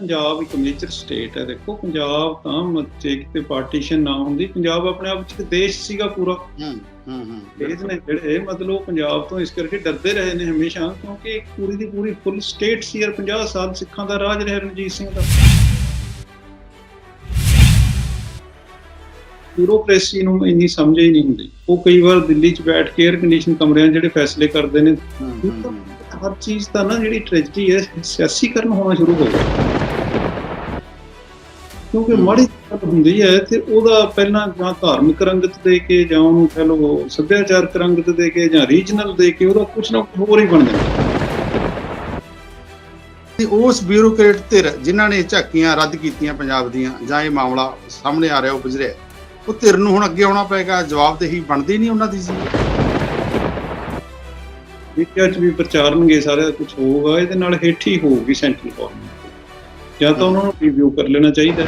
ਪੰਜਾਬ ਇੱਕ major state ਹੈ ਦੇਖੋ ਪੰਜਾਬ ਤਾਂ ਮ- ਜੇ ਕਿਤੇ ਪਾਰਟੀਸ਼ਨ ਨਾ ਹੁੰਦੀ ਪੰਜਾਬ ਆਪਣੇ ਆਪ ਵਿੱਚ ਇੱਕ ਦੇਸ਼ ਸੀਗਾ ਪੂਰਾ। ਹੂੰ ਹੂੰ ਹੂੰ ਦੇਸ਼ ਨੇ ਜਿਹੜੇ ਮਤਲਬ ਪੰਜਾਬ ਤੋਂ ਇਸ ਕਰਕੇ ਡਰਦੇ ਰਹੇ ਨੇ ਹਮੇਸ਼ਾ ਕਿਉਂਕਿ ਇੱਕ ਪੂਰੀ ਦੀ ਪੂਰੀ ਫੁੱਲ ਸਟੇਟ ਸੀ ਔਰ 50 ਸਾਲ ਸਿੱਖਾਂ ਦਾ ਰਾਜ ਰਿਹਾ ਰਣਜੀਤ ਸਿੰਘ ਦਾ। ਬਿਊਰੋਕ੍ਰੇਸੀ ਨੂੰ ਇੰਨੀ ਸਮਝ ਹੀ ਨਹੀਂ ਹੁੰਦੀ। ਉਹ ਕਈ ਵਾਰ ਦਿੱਲੀ 'ਚ ਬੈਠ ਕੇ 에ਅਰ ਕੰਡੀਸ਼ਨ ਕਮਰਿਆਂ ਜਿਹੜੇ ਫੈਸਲੇ ਕਰਦੇ ਨੇ। ਹਰ ਚੀਜ਼ ਦਾ ਨਾ ਜਿਹੜੀ ਟ੍ਰੈਜਡੀ ਹੈ ਸਿਆਸੀਕਰਨ ਹੋਣਾ ਸ਼ੁਰੂ ਹੋ ਗਿਆ। ਕਿਉਂਕਿ। ਮਾੜੀ ਗੱਲ ਹੁੰਦੀ ਹੈ ਤੇ ਉਹਦਾ ਪਹਿਲਾਂ ਜਾਂ ਧਾਰਮਿਕ ਰੰਗਤ ਦੇ ਕੇ ਜਾਂ ਉਹਨੂੰ ਕਹ ਲਓ ਸੱਭਿਆਚਾਰਕ ਰੰਗਤ ਦੇ ਕੇ ਜਾਂ ਰੀਜਨਲ ਦੇ ਕੇ ਉਹਦਾ ਕੁਝ ਨਾ ਕੁਛ ਹੋਰ ਹੀ ਬਣ ਜਾਂਦਾ। ਤੇ ਉਸ ਬਿਊਰੋਕਰੇਟ ਧਿਰ ਜਿਨ੍ਹਾਂ ਨੇ ਝਾਕੀਆਂ ਰੱਦ ਕੀਤੀਆਂ ਪੰਜਾਬ ਦੀਆਂ ਜਾਂ ਇਹ ਮਾਮਲਾ ਸਾਹਮਣੇ ਆ ਰਿਹਾ ਉਹ ਗੁਜ਼ਰਿਆ ਉਹ ਧਿਰ ਨੂੰ ਹੁਣ ਅੱਗੇ ਆਉਣਾ ਪਏਗਾ ਜਵਾਬਦੇਹੀ ਬਣਦੀ ਨਹੀਂ ਉਹਨਾਂ ਦੀ ਜੀ। ਮੀਡੀਆ 'ਚ ਵੀ ਪ੍ਰਚਾਰਨਗੇ ਸਾਰਾ ਕੁਝ ਹੋਊਗਾ ਇਹਦੇ ਨਾਲ ਹੇਠੀ ਹੋਊਗੀ ਸੈਂਟਰਲ ਗਵਰਨਮੈਂਟ। ਜਾਂ ਤਾਂ ਉਹਨਾਂ ਨੂੰ ਰਿਵਿਊ ਕਰ ਲੈਣਾ ਚਾਹੀਦਾ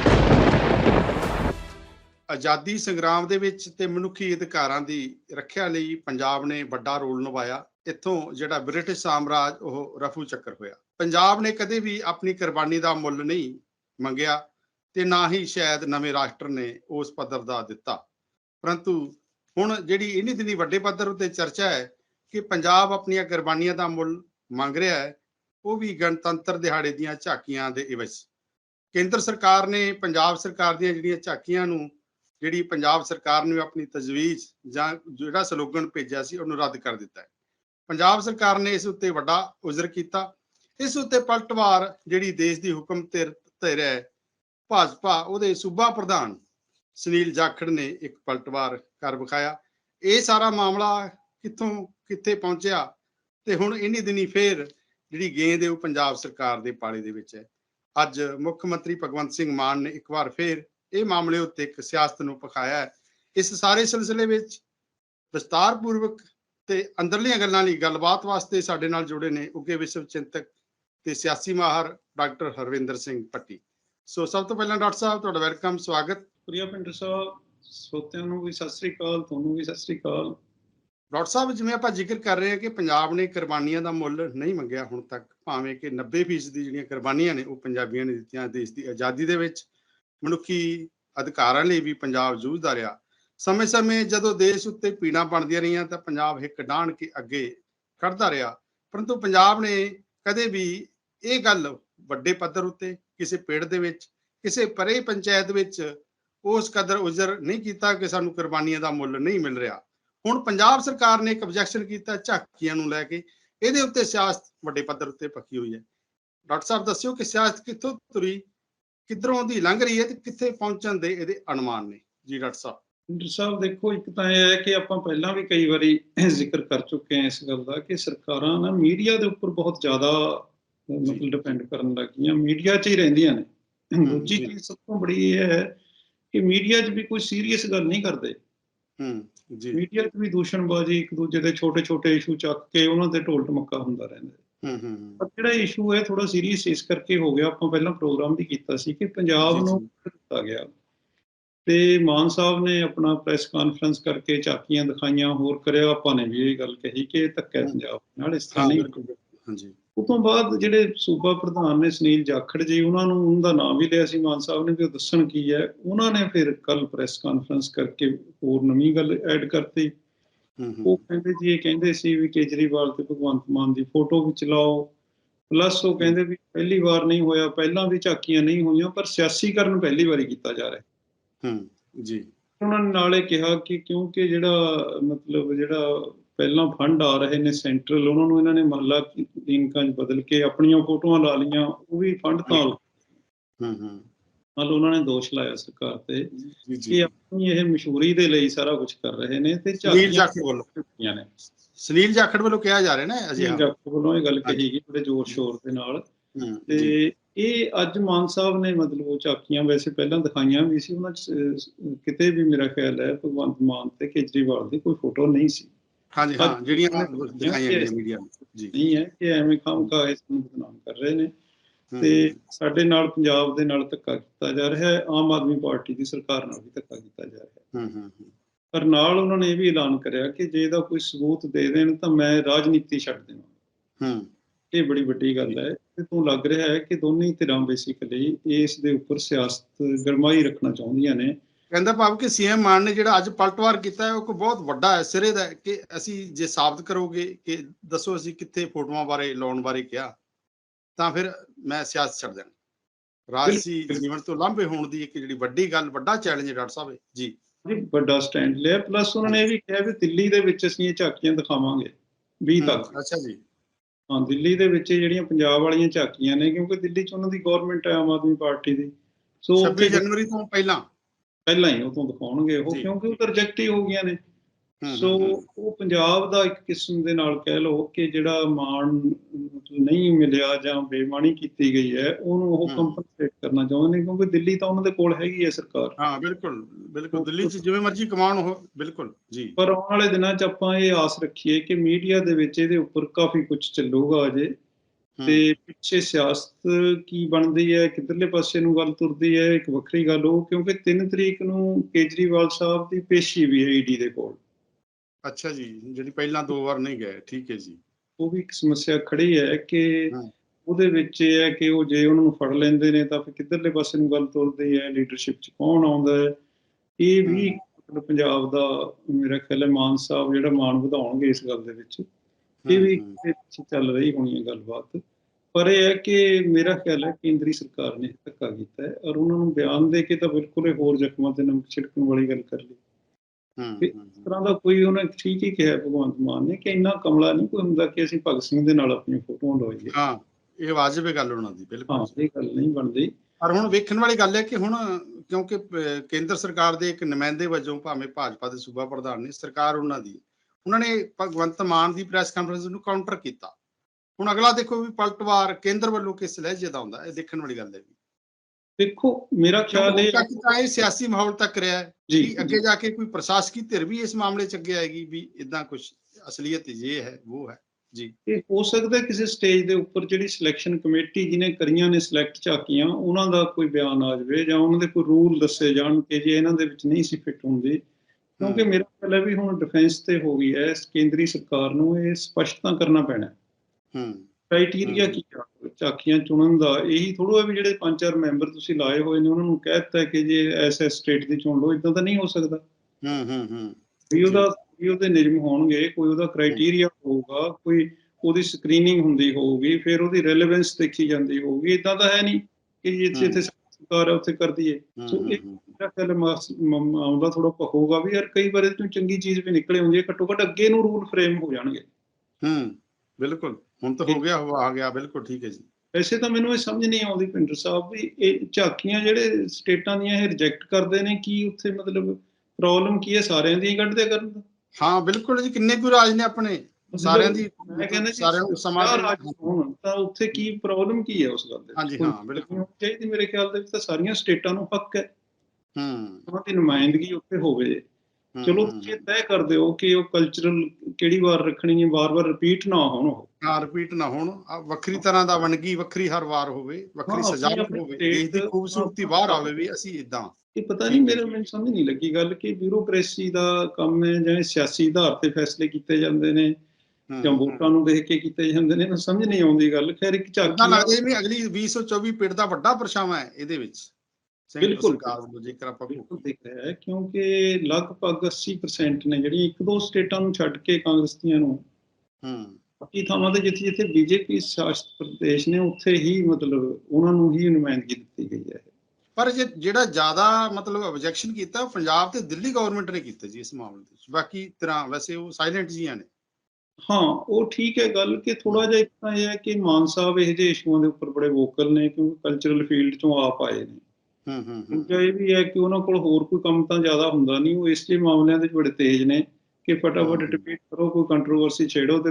ਆਜ਼ਾਦੀ ਸੰਗਰਾਮ ਦੇ ਵਿੱਚ ਤੇ ਮਨੁੱਖੀ ਅਧਿਕਾਰਾਂ ਦੀ ਰੱਖਿਆ ਲਈ ਪੰਜਾਬ ਨੇ ਵੱਡਾ ਰੋਲ ਨਿਭਾਇਆ। ਇੱਥੋਂ ਜਿਹੜਾ ਬ੍ਰਿਟਿਸ਼ ਸਾਮਰਾਜ, ਉਹ ਰਫੂ ਚੱਕਰ ਹੋਇਆ। ਪੰਜਾਬ ਨੇ ਕਦੇ ਵੀ ਆਪਣੀ ਕੁਰਬਾਨੀ ਦਾ ਮੁੱਲ ਨਹੀਂ ਮੰਗਿਆ ਤੇ ਨਾ ਹੀ ਸ਼ਾਇਦ ਨਵੇਂ ਰਾਸ਼ਟਰ ਨੇ ਉਸ ਪੱਧਰ ਦਾ ਦਿੱਤਾ। ਪਰੰਤੂ ਹੁਣ ਜਿਹੜੀ ਇਨੀ ਦਿਨੀ ਵੱਡੇ ਪੱਧਰ ਉੱਤੇ ਚਰਚਾ ਹੈ ਕਿ ਪੰਜਾਬ ਆਪਣੀਆਂ ਕੁਰਬਾਨੀਆਂ ਦਾ ਮੁੱਲ ਮੰਗ ਰਿਹਾ ਹੈ ਉਹ ਵੀ ਗਣਤੰਤਰ ਦਿਹਾੜੇ ਦੀਆਂ ਝਾਕੀਆਂ ਦੇ ਇਵਜ। ਕੇਂਦਰ ਸਰਕਾਰ ਨੇ ਪੰਜਾਬ ਸਰਕਾਰ ਦੀਆਂ ਜਿਹੜੀਆਂ ਝਾਕੀਆਂ ਨੂੰ, ਜਿਹੜੀ ਪੰਜਾਬ ਸਰਕਾਰ ਨੇ ਆਪਣੀ ਤਜਵੀਜ਼ ਜਾਂ ਜਿਹੜਾ ਸਲੋਗਨ ਭੇਜਿਆ ਸੀ, ਉਹਨੂੰ ਰੱਦ ਕਰ ਦਿੱਤਾ ਹੈ। ਪੰਜਾਬ ਸਰਕਾਰ ਨੇ ਇਸ ਉੱਤੇ ਵੱਡਾ ਉਜ਼ਰ ਕੀਤਾ। ਇਸ ਉੱਤੇ ਪਲਟਵਾਰ ਜਿਹੜੀ ਦੇਸ਼ ਦੀ ਹੁਕਮ ਧਿਰ ਧਿਰ ਹੈ, ਭਾਜਪਾ, ਉਹਦੇ ਸੂਬਾ ਪ੍ਰਧਾਨ ਸੁਨੀਲ ਜਾਖੜ ਨੇ ਇੱਕ ਪਲਟਵਾਰ ਕਰ ਵਿਖਾਇਆ। ਇਹ ਸਾਰਾ ਮਾਮਲਾ ਕਿੱਥੋਂ, ਕਿੱਥੇ ਪਹੁੰਚਿਆ ਤੇ ਹੁਣ ਇਨੀ ਦਿਨੀ ਫੇਰ ਜਿਹੜੀ ਗੇਂਦ ਹੈ ਉਹ ਪੰਜਾਬ ਸਰਕਾਰ ਦੇ ਪਾਲੇ ਦੇ ਵਿੱਚ ਹੈ। ਅੱਜ ਮੁੱਖ ਮੰਤਰੀ ਭਗਵੰਤ ਸਿੰਘ ਮਾਨ ਨੇ ਇੱਕ ਵਾਰ ਫੇਰ ਇਹ ਮਾਮਲੇ ਉੱਤੇ ਇੱਕ ਸਿਆਸਤ ਨੂੰ ਪਖਾਇਆ ਇਸ ਸਾਰੇ ਸਿਲਸਿਲੇ ਵਿੱਚ ਵਿਸਤਾਰਪੂਰਵਕ ਤੇ ਅੰਦਰਲੀਆਂ ਗੱਲਾਂ ਲਈ ਗੱਲਬਾਤ ਵਾਸਤੇ ਸਾਡੇ ਨਾਲ ਜੁੜੇ ਨੇ ਉੱਗੇ ਵਿਸ਼ਵ ਚਿੰਤਕ ਤੇ ਸਿਆਸੀ ਮਾਹਰ ਡਾਕਟਰ ਹਰਵਿੰਦਰ ਸਿੰਘ ਪੱਟੀ। ਸੋ ਸਭ ਤੋਂ ਪਹਿਲਾਂ ਡਾਕਟਰ ਸਾਹਿਬ, ਤੁਹਾਡਾ ਵੈਲਕਮ, ਸਵਾਗਤ। ਪ੍ਰਿਆ ਪਿੰਡਰ ਸਾਹਿਬ ਸਰੋਤਿਆਂ ਨੂੰ ਵੀ ਸਤਿ ਸ੍ਰੀ ਅਕਾਲ, ਤੁਹਾਨੂੰ ਵੀ ਸਤਿ ਸ੍ਰੀ ਅਕਾਲ। ਡਾਕਟਰ ਸਾਹਿਬ, ਜਿਵੇਂ ਆਪਾਂ ਜ਼ਿਕਰ ਕਰ ਰਹੇ ਹਾਂ ਕਿ ਪੰਜਾਬ ਨੇ ਕੁਰਬਾਨੀਆਂ ਦਾ ਮੁੱਲ ਨਹੀਂ ਮੰਗਿਆ ਹੁਣ ਤੱਕ, ਭਾਵੇਂ ਕਿ 90% ਦੀ ਜਿਹੜੀਆਂ ਕੁਰਬਾਨੀਆਂ ਨੇ, ਉਹ ਪੰਜਾਬੀਆਂ ਨੇ ਦਿੱਤੀਆਂ ਦੇਸ਼ ਦੀ ਆਜ਼ਾਦੀ ਦੇ ਵਿੱਚ, ਮਨੁੱਖੀ ਅਧਿਕਾਰਾਂ ਲਈ ਵੀ ਪੰਜਾਬ ਜੂਝਦਾ ਰਿਹਾ। ਸਮੇਂ-ਸਮੇਂ ਜਦੋਂ ਦੇਸ਼ ਉੱਤੇ ਪੀੜਾਂ ਬਣਦੀਆਂ ਰਹੀਆਂ, ਤਾਂ ਪੰਜਾਬ ਹਿੱਕ ਡਾਣ ਕੇ ਅੱਗੇ ਖੜਦਾ ਰਿਹਾ। ਪਰੰਤੂ ਪੰਜਾਬ ਨੇ ਕਦੇ ਵੀ ਇਹ ਗੱਲ ਵੱਡੇ ਪੱਧਰ ਉੱਤੇ, ਕਿਸੇ ਪਿੰਡ ਦੇ ਵਿੱਚ, ਕਿਸੇ ਪਰੇ ਪੰਚਾਇਤ ਵਿੱਚ ਉਸ ਕਦਰ ਉਜ਼ਰ ਨਹੀਂ ਕੀਤਾ ਕਿ ਸਾਨੂੰ ਕੁਰਬਾਨੀਆਂ ਦਾ ਮੁੱਲ ਨਹੀਂ ਮਿਲ ਰਿਹਾ। ਹੁਣ ਪੰਜਾਬ ਸਰਕਾਰ ਨੇ ਇੱਕ ਆਬਜੈਕਸ਼ਨ ਕੀਤਾ ਝਾਕੀਆਂ ਨੂੰ ਲੈ ਕੇ ਇਹਦੇ ਉੱਤੇ ਸਿਆਸਤ ਵੱਡੇ ਪੱਧਰ ਉੱਤੇ ਪੱਕੀ ਹੋਈ ਹੈ। ਡਾਕਟਰ ਸਾਹਿਬ ਦੱਸਿਓ ਕਿ ਸਿਆਸਤ ਕਿੱਥੋਂ ਤੁਰੀ ਕਿੱਧਰੋਂ ਦੀ ਲੰਘ ਰਹੀ ਹੈ ਤੇ ਕਿੱਥੇ ਪਹੁੰਚਣ ਦੇ ਇਹਦੇ ਅਨੁਮਾਨ ਨੇ? ਜੀ ਡਾਕਟਰ ਸਾਹਿਬ। ਪਿੰਡਰ ਸਾਹਿਬ ਦੇਖੋ ਇੱਕ ਤਾਂ ਇਹ ਹੈ ਕਿ ਆਪਾਂ ਪਹਿਲਾਂ ਵੀ ਕਈ ਵਾਰੀ ਜ਼ਿਕਰ ਕਰ ਚੁੱਕੇ ਹਾਂ ਇਸ ਗੱਲ ਦਾ ਕਿ ਸਰਕਾਰਾਂ ਨਾ ਮੀਡੀਆ ਦੇ ਉੱਪਰ ਬਹੁਤ ਜ਼ਿਆਦਾ ਮਤਲਬ ਡਿਪੈਂਡ ਕਰਨ ਲੱਗੀਆਂ। ਮੀਡੀਆ 'ਚ ਹੀ ਰਹਿੰਦੀਆਂ ਨੇ। ਦੂਜੀ। ਚੀਜ਼ ਸਭ ਤੋਂ ਬੜੀ ਇਹ ਹੈ ਕਿ ਮੀਡੀਆ 'ਚ ਵੀ ਕੋਈ ਸੀਰੀਅਸ ਗੱਲ ਨਹੀਂ ਕਰਦੇ। ਹੂੰ ਜੀ। ਮੀਡੀਆ 'ਚ ਵੀ ਦੂਸ਼ਣਬਾਜ਼ੀ ਇੱਕ ਦੂਜੇ ਦੇ ਛੋਟੇ ਛੋਟੇ ਇਸ਼ੂ ਚੱਕ ਕੇ ਉਹਨਾਂ ਤੇ ਢੋਲ ਟਮੱਕਾ ਹੁੰਦਾ ਰਹਿੰਦਾ ਹੂੰ। ਹੂੰ ਪਰ ਜਿਹੜਾ ਇਸ਼ੂ ਹੈ ਥੋੜਾ ਸੀਰੀਅਸ ਇਸ ਕਰਕੇ ਹੋ ਗਿਆ ਆਪਾਂ ਪਹਿਲਾਂ ਪ੍ਰੋਗਰਾਮ ਵੀ ਕੀਤਾ ਸੀ ਕਿ ਪੰਜਾਬ ਨੂੰ। ਦਿੱਤਾ ਗਿਆ। ਤੇ ਮਾਨ ਸਾਹਿਬ ਨੇ ਆਪਣਾ ਪ੍ਰੈਸ ਕਾਨਫਰੰਸ ਕਰਕੇ ਝਾਕੀਆਂ ਦਿਖਾਈਆਂ ਹੋਰ ਕਰਿਆ ਆਪਾਂ ਨੇ ਵੀ ਇਹ ਗੱਲ ਕਹੀ ਕਿ ਧੱਕਾ। ਪੰਜਾਬ ਨਾਲ ਇਸ ਤਰ੍ਹਾਂ ਨਹੀਂ ਹਾਂਜੀ ਉਹ ਤੋਂ ਬਾਅਦ ਜਿਹੜੇ ਸੂਬਾ ਪ੍ਰਧਾਨ ਨੇ ਸੁਨੀਲ ਜਾਖੜ ਜੀ ਉਹਨਾਂ ਨੂੰ ਉਹਦਾ ਨਾਮ ਵੀ ਲਿਆ ਸੀ ਮਾਨ ਸਾਹਿਬ ਨੇ ਵੀ ਉਹ ਦੱਸਣ ਕੀ ਹੈ। ਉਹਨਾਂ ਨੇ ਫਿਰ ਕੱਲ ਪ੍ਰੈਸ ਕਾਨਫਰੰਸ ਕਰਕੇ ਹੋਰ ਨਵੀਂ ਗੱਲ ਐਡ ਕਰਤੀ। ਉਹ ਕਹਿੰਦੇ ਜੀ ਇਹ ਕਹਿੰਦੇ ਸੀ ਵੀ ਕੇਜਰੀਵਾਲ ਤੇ ਭਗਵੰਤ ਮਾਨ ਦੀ ਫੋਟੋ ਵਿੱਚ ਲਾਓ। ਪਲੱਸ ਉਹ ਕਹਿੰਦੇ ਵੀ ਪਹਿਲੀ ਵਾਰ ਨਹੀਂ ਹੋਇਆ ਪਹਿਲਾਂ ਵੀ ਝਾਕੀਆਂ ਨਹੀਂ ਹੋਈਆਂ ਪਰ ਸਿਆਸੀਕਰਨ ਪਹਿਲੀ ਵਾਰੀ ਕੀਤਾ ਜਾ ਰਿਹਾ। ਹੂੰ ਜੀ। ਉਹਨਾਂ ਨੇ ਨਾਲੇ ਕਿਹਾ ਕਿ ਕਿਉਂਕਿ ਜਿਹੜਾ ਮਤਲਬ ਜਿਹੜਾ ਪਹਿਲਾਂ ਫੰਡ ਆ ਰਹੇ ਨੇ ਸੈਂਟਰਲ ਉਹਨਾਂ ਨੂੰ ਇਹਨਾਂ ਨੇ ਮਹੱਲਾ 'ਚ ਬਦਲ ਕੇ ਆਪਣੀਆਂ ਫੋਟੋਆਂ ਲਾ ਲਈਆਂ ਉਹ ਵੀ ਫੰਡ ਤਾਂ ਹੂੰ। ਹੂੰ ਨਾਲ ਉਹਨਾਂ ਨੇ ਦੋਸ਼ ਲਾਇਆ ਸਰਕਾਰ ਤੇ ਕਿ ਆਪਣੀ ਇਹ ਮਸ਼ਹੂਰੀ ਦੇ ਲਈ ਸਾਰਾ ਕੁਝ ਕਰ ਰਹੇ ਨੇ ਤੇ ਸੁਨੀਲ ਜਾਖੜ ਵੱਲੋਂ। ਨੇ। ਸੁਨੀਲ ਜਾਖੜ ਵੱਲੋਂ ਕਿਹਾ ਜਾ ਰਿਹਾ ਨਾ ਅਜੇ ਸੁਨੀਲ ਜਾਖੜ ਵੱਲੋਂ ਇਹ ਗੱਲ ਕਹੀ ਗਈ ਬੜੇ ਜ਼ੋਰ ਸ਼ੋਰ ਦੇ ਨਾਲ। ਤੇ ਇਹ ਅੱਜ ਮਾਨ ਸਾਹਿਬ ਨੇ ਮਤਲਬ ਉਹ ਝਾਕੀਆਂ ਵੈਸੇ ਪਹਿਲਾਂ ਦਿਖਾਈਆਂ ਵੀ ਸੀ ਉਹਨਾਂ 'ਚ ਕਿਤੇ ਵੀ ਮੇਰਾ ਖਿਆਲ ਹੈ ਭਗਵੰਤ ਮਾਨ ਤੇ ਕੇਜਰੀਵਾਲ ਦੀ ਕੋਈ ਫੋਟੋ ਨਹੀਂ ਸੀ। ਹਾਂਜੀ ਹਾਂ ਜਿਹੜੀਆਂ ਦਿਖਾਈਆਂ ਗਈਆਂ ਮੀਡੀਆ ਜੀ। ਨਹੀਂ ਹੈ ਕਿ ਐਵੇਂ ਖਾਮਖਾ ਇਸ ਨੂੰ ਬਦਨਾਮ ਕਰ ਰਹੇ ਨੇ। ਤੇ ਸਾਡੇ ਨਾਲ ਪੰਜਾਬ ਦੇ ਨਾਲ ਧੱਕਾ ਕੀਤਾ ਜਾ ਰਿਹਾ ਹੈ ਆਮ ਆਦਮੀ ਪਾਰਟੀ ਦੀ ਸਰਕਾਰ ਨਾਲ ਵੀ ਧੱਕਾ ਕੀਤਾ ਜਾ ਰਿਹਾ ਹੈ। ਹੂੰ ਹੂੰ ਪਰ ਨਾਲ ਉਹਨਾਂ ਨੇ ਇਹ ਵੀ ਐਲਾਨ ਕਰਿਆ ਕਿ ਜੇ ਇਹਦਾ ਕੋਈ ਸਬੂਤ ਦੇ ਦੇਣ ਤਾਂ ਮੈਂ ਰਾਜਨੀਤੀ ਛੱਡ ਦੇਵਾਂ। ਹੂੰ। ਇਹ ਬੜੀ ਵੱਡੀ ਗੱਲ ਹੈ। ਤੇ ਤੋਂ ਲੱਗ ਰਿਹਾ ਹੈ ਕਿ ਦੋਨੇ ਧਿਰਾਂ ਬੇਸਿਕਲੀ ਇਸ ਦੇ ਉੱਪਰ ਸਿਆਸਤ ਗਰਮਾਈ ਰੱਖਣਾ ਚਾਹੁੰਦੀਆਂ ਨੇ। ਕਹਿੰਦਾ ਭਾਵ ਕਿ ਸੀਐਮ ਮਾਨ ਨੇ ਜਿਹੜਾ ਅੱਜ ਪਲਟਵਾਰ ਕੀਤਾ ਹੈ ਉਹ ਕੋਈ ਬਹੁਤ ਵੱਡਾ ਹੈ ਸਿਰੇ ਦਾ ਕਿ ਅਸੀਂ ਜੇ ਸਾਬਤ ਕਰੋਗੇ ਕਿ ਦੱਸੋ ਅਸੀਂ ਕਿੱਥੇ ਫੋਟੋਆਂ ਬਾਰੇ ਲਾਉਣ ਬਾਰੇ ਕਿਹਾ ਤਾਂ ਫਿਰ ਮੈਂ ਸਿਆਸਤ ਛੱਡ ਦੇਣਾ ਰਾਜਸੀ। ਜੀਵਨ ਤੋਂ ਲਾਂਭੇ ਹੋਣ ਦੀ ਇੱਕ ਜਿਹੜੀ ਵੱਡੀ ਗੱਲ ਵੱਡਾ ਚੈਲੰਜ ਡਾਕਟਰ ਸਾਹਿਬ। ਜੀ। ਜੀ ਵੱਡਾ ਸਟੈਂਡ ਲਿਆ ਪਲੱਸ ਉਹਨਾਂ ਨੇ ਇਹ ਵੀ ਕਿਹਾ ਵੀ ਦਿੱਲੀ ਦੇ ਵਿੱਚ ਅਸੀਂ ਇਹ ਝਾਕੀਆਂ ਦਿਖਾਵਾਂਗੇ 20 ਤੱਕ। ਅੱਛਾ ਜੀ। ਹਾਂ ਦਿੱਲੀ ਦੇ ਵਿੱਚ ਜਿਹੜੀਆਂ ਪੰਜਾਬ ਵਾਲੀਆਂ ਝਾਕੀਆਂ ਨੇ ਕਿਉਂਕਿ ਦਿੱਲੀ 'ਚ ਉਹਨਾਂ ਦੀ ਗਵਰਨਮੈਂਟ ਹੈ ਆਮ ਆਦਮੀ ਪਾਰਟੀ ਦੀ। ਸੋ 26 ਉੱਥੇ ਜਨਵਰੀ ਤੋਂ ਪਹਿਲਾਂ। ਪਹਿਲਾਂ ਹੀ ਉਹ ਤੋਂ ਦਿਖਾਉਣਗੇ ਉਹ। ਕਿਉਂਕਿ ਉਹ ਰਿਜੈਕਟ ਹੀ ਹੋ ਗਈਆਂ ਨੇ ਸੋ। ਉਹ ਪੰਜਾਬ ਦਾ ਇੱਕ ਕਿਸਮ ਦੇ ਨਾਲ ਕਹਿ ਲਓ ਕਿ ਜਿਹੜਾ ਮਾਣ ਨਹੀਂ ਮਿਲਿਆ ਜਾਂ ਬੇਈਮਾਨੀ ਕੀਤੀ ਗਈ ਹੈ ਉਹਨੂੰ ਉਹ। ਕੰਪਨਸੇਟ ਕਰਨਾ ਚਾਹੁੰਦੇ ਨੇ ਕਿਉਂਕਿ ਦਿੱਲੀ ਤਾਂ ਉਹਨਾਂ ਦੇ ਕੋਲ ਹੈਗੀ ਹੈ ਸਰਕਾਰ ਹਾਂ ਬਿਲਕੁਲ ਬਿਲਕੁਲ ਦਿੱਲੀ 'ਚ ਜਿਵੇਂ ਮਰਜ਼ੀ ਕਮਾਉਣ ਉਹ ਬਿਲਕੁਲ ਜੀ ਪਰ ਆਉਣ ਵਾਲੇ ਦਿਨਾਂ 'ਚ ਆਪਾਂ ਇਹ ਆਸ ਰੱਖੀਏ ਕਿ ਮੀਡੀਆ ਦੇ ਵਿੱਚ ਇਹਦੇ ਉੱਪਰ ਕਾਫੀ ਕੁਝ ਚੱਲੂਗਾ ਅਜੇ ਤੇ ਪਿੱਛੇ ਸਿਆਸਤ ਕੀ ਬਣਦੀ ਹੈ ਕਿੱਧਰਲੇ ਪਾਸੇ ਨੂੰ ਗੱਲ ਤੁਰਦੀ ਹੈ ਇੱਕ ਵੱਖਰੀ ਗੱਲ ਉਹ ਕਿਉਂਕਿ 3 ਤਰੀਕ ਨੂੰ ਕੇਜਰੀਵਾਲ ਸਾਹਿਬ ਦੀ ਪੇਸ਼ੀ ਵੀ ਹੈ ਈਡੀ ਦੇ ਕੋਲ। ਅੱਛਾ ਜੀ ਜਿਹੜੀ ਪਹਿਲਾਂ ਦੋ ਵਾਰ ਨਹੀਂ ਗਏ ਠੀਕ ਹੈ ਜੀ। ਉਹ ਵੀ ਇੱਕ ਸਮੱਸਿਆ ਖੜੀ ਹੈ ਕਿ। ਉਹਦੇ ਵਿੱਚ ਇਹ ਹੈ ਕਿ ਉਹ ਜੇ ਉਹਨਾਂ ਨੂੰ ਫੜ ਲੈਂਦੇ ਨੇ ਤਾਂ ਫਿਰ ਕਿੱਧਰਲੇ ਪਾਸੇ ਨੂੰ ਗੱਲ ਤੁਰਦੀ ਹੈ ਲੀਡਰਸ਼ਿਪ 'ਚ ਕੌਣ ਆਉਂਦਾ ਹੈ? ਇਹ ਵੀ ਪੰਜਾਬ ਦਾ ਮੇਰਾ ਖਿਆਲ ਹੈ ਮਾਨ ਸਾਹਿਬ ਜਿਹੜਾ ਮਾਨ ਵਧਾਉਣਗੇ ਇਸ ਗੱਲ ਦੇ ਵਿੱਚ। ਇਹ ਵੀ ਚੱਲ ਰਹੀ ਹੋਣੀ ਹੈ ਗੱਲਬਾਤ। ਪਰ ਇਹ ਹੈ ਕਿ ਮੇਰਾ ਖਿਆਲ ਹੈ ਕੇਂਦਰੀ ਸਰਕਾਰ ਨੇ ਧੱਕਾ ਕੀਤਾ ਹੈ ਔਰ ਉਹਨਾਂ ਨੂੰ ਬਿਆਨ ਦੇ ਕੇ ਤਾਂ ਬਿਲਕੁਲ ਹੀ ਹੋਰ ਜ਼ਖਮਾਂ ਤੇ ਨਮਕ ਛਿੜਕਣ ਵਾਲੀ ਗੱਲ ਕਰ ਲਈ। ਹਮ, ਇਸ ਤਰ੍ਹਾਂ ਦਾ ਕੋਈ ਉਹਨੇ ਠੀਕ ਹੀ ਕਿਹਾ ਭਗਵੰਤ ਮਾਨ ਨੇ ਕਿ ਇੰਨਾ ਕਮਲਾ ਨਹੀਂ ਕੋਈ ਹੁੰਦਾ ਕਿ ਅਸੀਂ ਭਗਤ ਸਿੰਘ ਦੇ ਨਾਲ ਆਪਣੀ ਫੋਟੋਆਂ ਲਵਾਈਏ। ਹਾਂ ਇਹ ਵਾਜਬ ਹੈ ਗੱਲ ਉਹਨਾਂ ਦੀ ਬਿਲਕੁਲ। ਹਾਂ ਇਹ ਗੱਲ ਨਹੀਂ ਬਣਦੀ। ਪਰ ਹੁਣ ਵੇਖਣ ਵਾਲੀ ਗੱਲ ਹੈ ਕਿ ਹੁਣ ਕਿਉਂਕਿ ਕੇਂਦਰ ਸਰਕਾਰ ਦੇ ਇੱਕ ਨੁਮਾਇੰਦੇ ਵਜੋਂ ਭਾਵੇਂ ਭਾਜਪਾ ਦੇ ਸੂਬਾ ਪ੍ਰਧਾਨ ਨੇ ਸਰਕਾਰ ਉਹਨਾਂ ਦੀ ਉਹਨਾਂ ਨੇ ਭਗਵੰਤ ਮਾਨ ਦੀ ਪ੍ਰੈਸ ਕਾਨਫਰੰਸ ਨੂੰ ਕਾਊਂਟਰ ਕੀਤਾ। ਹੁਣ ਅਗਲਾ ਦੇਖੋ ਵੀ ਪਲਟਵਾਰ ਕੇਂਦਰ ਵੱਲੋਂ ਕਿਸ ਲਹਿਜੇ ਦਾ ਹੁੰਦਾ ਇਹ ਦੇਖਣ ਵਾਲੀ ਗੱਲ ਹੈ ਵੀ ਦੇਖੋ ਮੇਰਾ ਖਿਆਲ ਹੁਣ ਤੱਕ ਤਾਂ ਇਹ ਸਿਆਸੀ ਮਾਹੌਲ ਤੱਕ ਰਿਹਾ ਹੈ ਜੀ ਅੱਗੇ ਜਾ। ਕੇ ਕੋਈ ਪ੍ਰਸ਼ਾਸਕੀ ਧਿਰ ਵੀ ਇਸ ਮਾਮਲੇ 'ਚ ਅੱਗੇ ਆਏਗੀ ਵੀ ਇਦਾਂ ਕੁਝ ਅਸਲੀਅਤ ਇਹ ਹੈ ਉਹ ਹੈ ਜੀ। ਇਹ ਹੋ ਸਕਦਾ ਹੈ ਕਿਸੇ ਸਟੇਜ ਦੇ ਉੱਪਰ ਜਿਹੜੀ ਸਿਲੈਕਸ਼ਨ ਕਮੇਟੀ ਜਿਹਨੇ ਕਰੀਆਂ ਨੇ ਸਿਲੈਕਟ ਝਾਕੀਆਂ ਉਹਨਾਂ ਦਾ ਕੋਈ ਬਿਆਨ ਆ ਜਾਵੇ ਜਾਂ ਉਹਨਾਂ ਦੇ ਕੋਈ ਰੂਲ ਦੱਸੇ ਜਾਣ ਕਿ ਜੇ ਇਹਨਾਂ ਦੇ ਵਿੱਚ ਨਹੀਂ ਸੀ ਫਿੱਟ ਹੁੰਦੀ। ਕਿਉਂਕਿ ਮੇਰਾ ਖਿਆਲ ਹੈ ਵੀ ਹੁਣ ਡਿਫੈਂਸ ਤੇ ਹੋ ਗਈ ਹੈ ਕੇਂਦਰੀ ਸਰਕਾਰ ਨੂੰ ਇਹ ਸਪਸ਼ਟਤਾ ਕਰਨਾ ਪੈਣਾ ਹੈ। ਕ੍ਰਾਈਟੇਰੀਆ। ਕੀ ਆ? ਝਾਕੀਆਂ ਚੁਣਨ ਦਾ ਇਹੀ ਥੋੜਾ ਹੈ ਵੀ ਜਿਹੜੇ ਪੰਜ ਚਾਰ ਮੈਂਬਰ ਤੁਸੀਂ ਲਾਏ ਹੋਏ ਨੇ ਉਹਨਾਂ ਨੂੰ ਕਹਿ ਦਿੱਤਾ ਕਿ ਜੇ ਐਸ ਐਸ ਸਟੇਟ ਦੀ ਚੁਣ ਲਓ ਇਦਾਂ ਤਾਂ ਨਹੀਂ ਹੋ ਸਕਦਾ। ਹਮ ਹਮ ਹਮ ਵੀ ਉਹਦਾ ਵੀ ਉਹਦੇ ਨਿਯਮ ਹੋਣਗੇ ਕੋਈ ਉਹਦਾ ਕ੍ਰਾਈਟੇਰੀਆ ਹੋਊਗਾ ਕੋਈ ਉਹਦੀ ਸਕਰੀਨਿੰਗ ਹੁੰਦੀ ਹੋਊਗੀ ਫਿਰ ਉਹਦੀ ਰੈਲੇਵੈਂਸ ਦੇਖੀ ਜਾਂਦੀ ਹੋਊਗੀ ਇਦਾਂ ਤਾਂ ਹੈ ਨਹੀਂ ਕਿ ਜਿੱਥੇ। ਜਿੱਥੇ ਸਰਕਾਰ ਹੈ ਉੱਥੇ ਕਰ ਦਈਏ। ਸੋ ਇਹ ਹੈ। ਮਾਸ- ਮ- ਮਾਮਲਾ ਥੋੜਾ ਹੋਊਗਾ ਵੀ ਯਾਰ ਕਈ ਵਾਰ ਇਹ ਤੋਂ ਚੰਗੀ ਚੀਜ਼ ਵੀ ਨਿਕਲੇ ਹੁੰਦੀ ਹੈ ਘੱਟੋ ਘੱਟ ਅੱਗੇ ਨੂੰ ਰੂਲ ਫਰੇਮ ਹੋ ਜਾਣਗੇ। ਹਮ ਬਿਲਕੁਲ। ਹੁਣ ਤਾਂ ਹੋ ਗਿਆ ਆ ਗਿਆ ਬਿਲਕੁਲ ਠੀਕ ਹੈ ਜੀ। ਵੈਸੇ ਤਾਂ ਮੈਨੂੰ ਇਹ ਸਮਝ ਨਹੀਂ ਆਉਂਦੀ ਪਿੰਡਰ ਸਾਹਿਬ ਵੀ ਇਹ ਝਾਕੀਆਂ ਜਿਹੜੇ ਸਟੇਟਾਂ ਦੀਆਂ ਇਹ ਰਿਜੈਕਟ ਕਰਦੇ ਨੇ ਕੀ ਉੱਥੇ ਮਤਲਬ ਪ੍ਰੋਬਲਮ ਕੀ ਹੈ? ਸਾਰਿਆਂ ਦੀ ਕੱਢਦੇ ਕਰਨ ਦਾ? ਹਾਂ ਬਿਲਕੁਲ ਜੀ ਕਿੰਨੇ ਕੁ ਰਾਜ ਨੇ ਆਪਣੇ? ਸਾਰਿਆਂ ਦੀ ਮੈਂ ਕਹਿੰਦਾ ਜੀ ਸਾਰਿਆਂ ਨੂੰ ਸਮਾਜ ਹੋਣ ਤਾਂ ਉੱਥੇ ਕੀ ਪ੍ਰੋਬਲਮ ਕੀ ਹੈ ਉਸ ਗੱਲ ਦੇ? ਹਾਂਜੀ, ਹਾਂ, ਬਿਲਕੁਲ। ਚਾਹੀਦੀ ਮੇਰੇ ਖਿਆਲ ਦੇ ਵਿੱਚ ਤਾਂ ਸਾਰੀਆਂ ਸਟੇਟਾਂ ਨੂੰ ਹੱਕ ਹੈ। ਹੂੰ। ਉਹਨਾਂ ਦੀ ਨੁਮਾਇੰਦਗੀ ਉੱਥੇ ਹੋਵੇ। ਚਲੋ ਤੁਸੀਂ ਇਹ ਤੈਅ ਕਰ ਦਿਓ ਕਿ ਉਹ ਕਲਚਰਲ ਕਿਹੜੀ ਵਾਰ ਰੱਖਣੀ ਹੈ ਵਾਰ-ਵਾਰ ਰਿਪੀਟ ਨਾ ਹੋਣ ਉਹ। ਹਾਂ ਰਿਪੀਟ ਨਾ ਹੋਣ। ਵੱਖਰੀ ਤਰ੍ਹਾਂ ਦਾ ਵੰਨਗੀ ਵੱਖਰੀ ਹਰ ਵਾਰ ਹੋਵੇ ਵੱਖਰੀ ਸਜਾਵਟ ਹੋਵੇ ਦੇਸ਼ ਦੀ ਖੂਬਸੂਰਤੀ ਬਾਹਰ ਆਵੇ ਵੀ ਅਸੀਂ ਇਦਾਂ ਇਹ ਪਤਾ ਨਹੀਂ ਮੇਰੇ ਮੈਨੂੰ ਸਮਝ ਨਹੀਂ ਲੱਗੀ ਗੱਲ ਕਿ ਬਿਊਰੋਕ੍ਰੇਸੀ ਦਾ ਕੰਮ ਹੈ ਜਾਂ ਇਹ ਸਿਆਸੀ ਆਧਾਰ ਤੇ ਫੈਸਲੇ ਕੀਤੇ ਜਾਂਦੇ ਨੇ ਜਾਂ ਵੋਟਾਂ ਨੂੰ ਦੇਖ ਕੇ ਕੀਤੇ ਜਾਂਦੇ ਨੇ ਮੈਨੂੰ ਸਮਝ ਨਹੀਂ ਆਉਂਦੀ ਗੱਲ। ਖੈਰ ਇੱਕ ਝਾਕੀ ਲੱਗਦਾ ਜਿਵੇਂ ਅਗਲੀ 2024 ਪਿੰਡ ਦਾ ਵੱਡਾ ਪਰਛਾਵਾਂ ਹੈ ਇਹਦੇ ਵਿੱਚ। ਬਿਲਕੁਲ। ਸਰਕਾਰ ਵੱਲੋਂ ਜੇਕਰ ਆਪਾਂ ਬਿਲਕੁਲ ਦਿਖ ਰਿਹਾ ਹੈ ਕਿਉਂਕਿ ਲਗਭਗ 80% ਨੇ ਜਿਹੜੀਆਂ ਇੱਕ ਦੋ ਸਟੇਟਾਂ ਨੂੰ ਛੱਡ ਕੇ ਕਾਂਗਰਸ ਦੀਆਂ ਨੂੰ। ਹੂੰ। ਬਾਕੀ ਥਾਵਾਂ ਤੇ ਜਿੱਥੇ ਜਿੱਥੇ ਬੀਜੇਪੀ ਸ਼ਾਸਤ ਪ੍ਰਦੇਸ਼ ਨੇ ਉੱਥੇ ਹੀ ਮਤਲਬ ਉਹਨਾਂ ਨੂੰ ਹੀ ਨੁਮਾਇੰਦਗੀ ਦਿੱਤੀ ਗਈ ਹੈ। ਪਰ ਜੇ ਜਿਹੜਾ ਜ਼ਿਆਦਾ ਮਤਲਬ ਆਬਜੈਕਸ਼ਨ ਕੀਤਾ ਪੰਜਾਬ ਤੇ ਦਿੱਲੀ ਗਵਰਨਮੈਂਟ ਨੇ ਕੀਤਾ ਜੀ ਇਸ ਮਾਮਲੇ ਵਿੱਚ। ਬਾਕੀ ਤਰ੍ਹਾਂ ਵੈਸੇ ਉਹ ਸਾਇਲੈਂਟ ਜੀਆਂ ਨੇ। ਹਾਂ ਉਹ ਠੀਕ ਹੈ ਗੱਲ ਕਿ ਥੋੜਾ ਜਿਹਾ ਇੱਕ ਤਾਂ ਇਹ ਹੈ ਕਿ ਮਾਨ ਸਾਹਿਬ ਇਹ ਜਿਹੇ ਇਸ਼ੂਆਂ ਦੇ ਉੱਪਰ ਬੜੇ ਵੋਕਲ ਨੇ ਕਿਉਂਕਿ ਕਲਚਰਲ ਫੀਲਡ ਚੋਂ ਆਪ ਆਏ ਨੇ। ਹੂੰ ਹੂੰ ਦੂਜਾ ਇਹ ਵੀ ਹੈ ਕਿ ਉਹਨਾਂ ਕੋਲ ਹੋਰ ਕੋਈ ਕੰਮ ਤਾਂ ਜ਼ਿਆਦਾ ਹੁੰਦਾ ਨਹੀਂ ਉਹ ਇਸ ਜਿਹੇ ਮਾਮਲਿਆਂ ਦੇ ਬੜੇ ਤੇਜ਼ ਨੇ ਕਿ ਫਟਾਫਟ। ਰਿਪੀਟ ਕਰੋ ਕੋਈ ਕੰਟਰੋਵਰਸੀ ਛੇੜੋ ਤੇ